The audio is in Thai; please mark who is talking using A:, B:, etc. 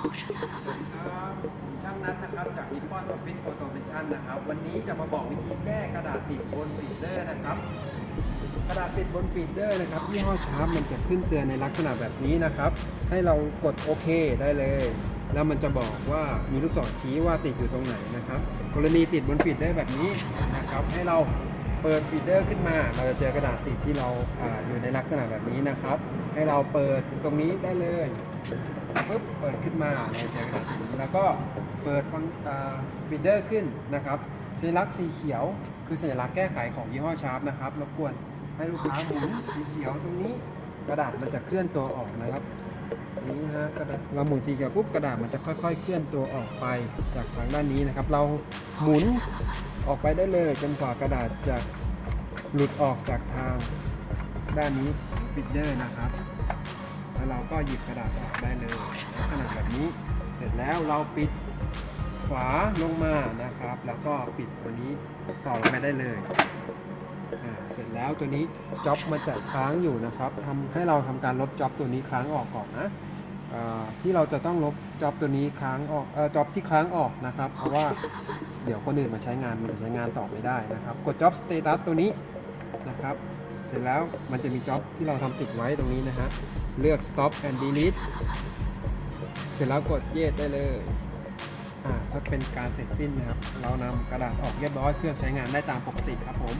A: ครับผมช่างนัทนะครับจากนิปปอนออฟฟิศโ u โตเมชันนะครับ วันนี้จะมาบอกวิธีแก้กระดาษติดบนฟีดเดอร์นะครับ กระดาษติดบนฟีดเดอร์นะครับยี่ห้อชาร์ปมันจะขึ้นเตือนในลักษณะแบบนี้นะครับ ให้เรากดโอเคได้เลย แล้วมันจะบอกว่ามีลูกศรชี้ว่าติดอยู่ตรงไหนนะครับ กรณีติดบนฟีดเดอร์แบบนี้นะครับ ให้เราเปิดฟีดเดอร์ขึ้นมา เราจะเจอกระดาษติดที่เราอาอยู่ในลักษณะแบบนี้นะครับ ให้เราเปิดตรงนี้ได้เลยปุ๊บเปิดขึ้นมาเราจะเจอกระดาษนี้แล้วก็เปิดฟังฟีดเดอร์ขึ้นนะครับสัญลักษณ์สีเขียว คือสัญลักษณ์แก้ไขของยี่ห้อชาร์ปนะครับรบกวนให้ลูกค้าหมุนสีเขียวตรงนี้กระดาษมันจะเคลื่อนตัวออกนะครับนี้ฮะกระดาษเราหมุนสีเขียวปุ๊บกระดาษมันจะค่อย ๆ เคลื่อนตัวออกไปจากทางด้านนี้นะครับ เราหมุนออกไปได้เลยจนกว่ากระดาษจะหลุดออกจากทาง ด้านนี้ฟิดเดอร์นะครับ แล้วเราก็หยิบกระดาษออกได้เลยลักษณะแบบนี้ เสร็จแล้วเราปิดฝาลงมานะครับ แล้วก็ปิดตัวนี้ต่อลงไปได้เลย เสร็จแล้วตัวนี้จ็อบมันจะค้างอยู่นะครับทำให้เราทำการลบจ็อบตัวนี้ค้างออกก่อนนะที่เราจะต้องลบจ็อบตัวนี้ค้างออกจ็อบที่ค้างออกนะครับ เพราะว่าเดี๋ยวคนอื่นมาใช้งานมันจะใช้งานต่อไม่ได้นะครับ กดจ็อบสเตตัสตัวนี้นะครับ เสร็จแล้วมันจะมีจ็อบที่เราทำติดไว้ตรงนี้นะฮะ เลือก stop and delete เสร็จแล้วกดเยสได้เลย อ่า ถ้าเป็นการเสร็จสิ้นนะครับ เรานำกระดาษออกเรียบร้อยเครื่องใช้งานได้ตามปกติครับผม